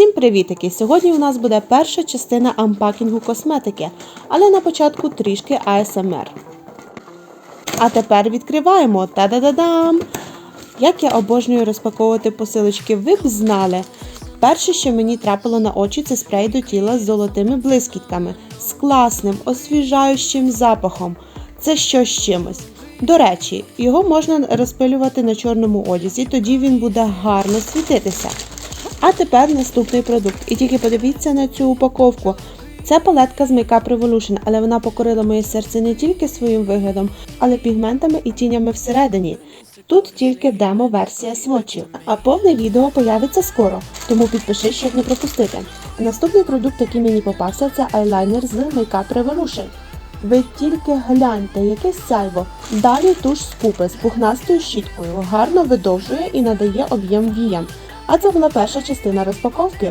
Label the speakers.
Speaker 1: Всім привітики! Сьогодні у нас буде перша частина ампакінгу косметики, але на початку трішки ASMR. А тепер відкриваємо та-да-да-дам! Як я обожнюю розпаковувати посилочки, ви б знали. Перше, що мені трапило на очі, це спрей до тіла з золотими блискітками, з класним, освіжаючим запахом. Це що з чимось. До речі, його можна розпилювати на чорному одязі, тоді він буде гарно світитися. А тепер наступний продукт. І тільки подивіться на цю упаковку. Це палетка з Makeup Revolution, але вона покорила моє серце не тільки своїм виглядом, але пігментами і тінями всередині. Тут тільки демо-версія сводчів, а повне відео появиться скоро, тому підпишись, щоб не пропустити. Наступний продукт, який мені попався, це айлайнер з Makeup Revolution. Ви тільки гляньте, яке сяйво. Далі туш з купи з пухнастою щіткою гарно видовжує і надає об'єм віям. А це була перша частина розпаковки.